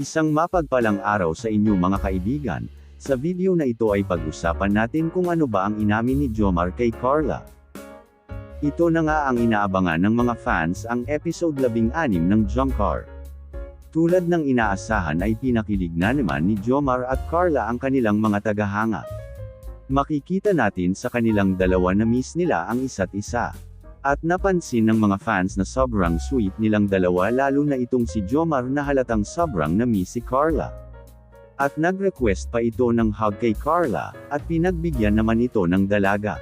Isang mapagpalang araw sa inyo mga kaibigan. Sa video na ito ay pag-usapan natin kung ano ba ang inamin ni Jomar kay Carla. Ito na nga ang inaabangan ng mga fans ang episode 16 ng Jomcar. Tulad ng inaasahan ay pinakilig na naman ni Jomar at Carla ang kanilang mga tagahanga. Makikita natin sa kanilang dalawa na miss nila ang isa't isa. At napansin ng mga fans na sobrang sweet nilang dalawa lalo na itong si Jomar na halatang sobrang na miss si Carla. At nag-request pa ito ng hug kay Carla, at pinagbigyan naman ito ng dalaga.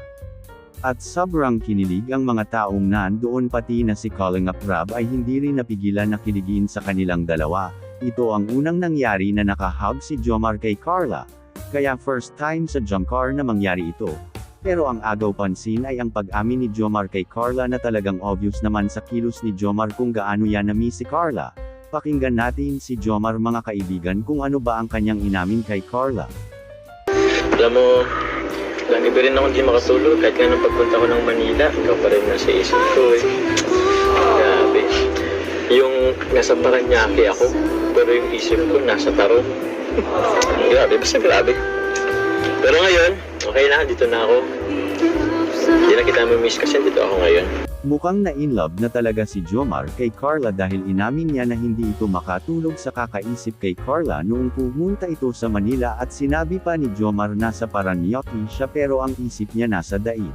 At sobrang kinilig ang mga taong nandoon pati na si Calling Up Rob ay hindi rin napigilan na kiligin sa kanilang dalawa. Ito ang unang nangyari na nakahug si Jomar kay Carla. Kaya first time sa Jomcar na mangyari ito. Pero ang agaw pansin ay ang pag-amin ni Jomar kay Carla na talagang obvious naman sa kilos ni Jomar kung gaano yan na si Carla. Pakinggan natin si Jomar mga kaibigan kung ano ba ang kanyang inamin kay Carla. Alam mo, lagi pa rin ako hindi makatulog kahit nga nung pagpunta ko ng Manila, ikaw pa rin nasa isip ko eh. Grabe. Yung nasa Paranaque ako, pero yung isip ko nasa Taro. grabe, basta grabe. Pero ngayon, okay na, dito na ako. Hindi na kita miss kasi dito ako ngayon. Mukhang na in love na talaga si Jomar kay Carla dahil inamin niya na hindi ito makatulog sa kakaisip kay Carla noong pumunta ito sa Manila at sinabi pa ni Jomar na sa Paranaque siya pero ang isip niya nasa daig.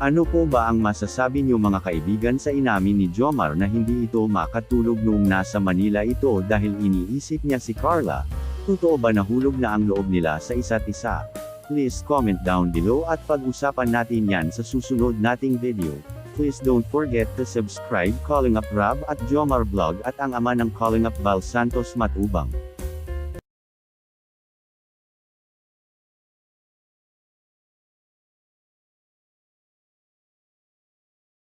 Ano po ba ang masasabi niyo mga kaibigan sa inamin ni Jomar na hindi ito makatulog noong nasa Manila ito dahil iniisip niya si Carla? Totoo ba nahulog na ang loob nila sa isa't isa? Please comment down below at pag-usapan natin yan sa susunod nating video. Please don't forget to subscribe Calling Up Rob at Jomar Vlog at ang ama ng Calling Up Val Santos Matubang.